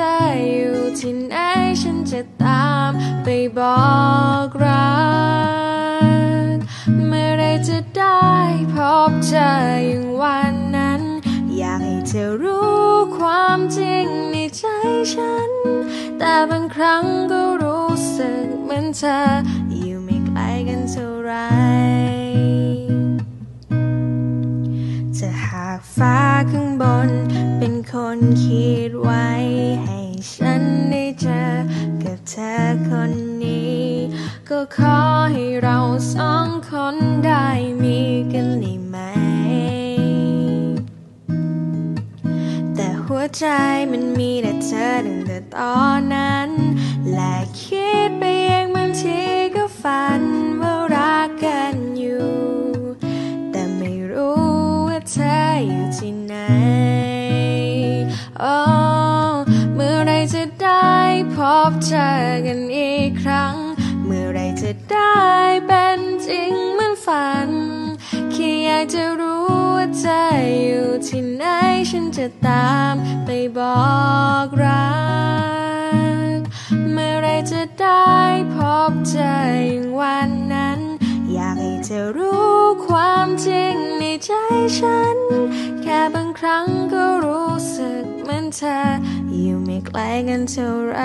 ออยู่ที่ไหนฉันจะตามไปบอกรัก เมื่อไรจะได้พบเจออย่างวันนั้น อยากให้เธอรู้ความจริงในใจฉัน แต่บางครั้งก็รู้สึกเหมือนเธออยู่ไม่ไกลกันเท่าไหรจะหากฟ้าข้างบนเป็นคนคิด คนนี้ ก็ขอให้เราสองคนได้มีกันได้ไหม แต่หัวใจมันมีแต่เธอตั้งแต่ตอนนั้น และคิดไปเองบางทีก็ฝันว่ารักกันอยู่ แต่ไม่รู้ว่าเธออยู่ที่ไหนโอ้เมื่อไรจะได้ บเจอกันอีกครั้ง เมื่อไรจะได้เป็นจริงเหมือนฝันแค่อยากจะรู้ว่าเธออยู่ที่ไหนฉันจะตามไปบอกรัก เมื่อไรจะได้พบเจออย่างวันนั้น อยากให้เธอรู้ความจริงในใจฉัน แค่บางครั้ง เหมือนเธออยู่ไม่ไกลกันเท่าไหร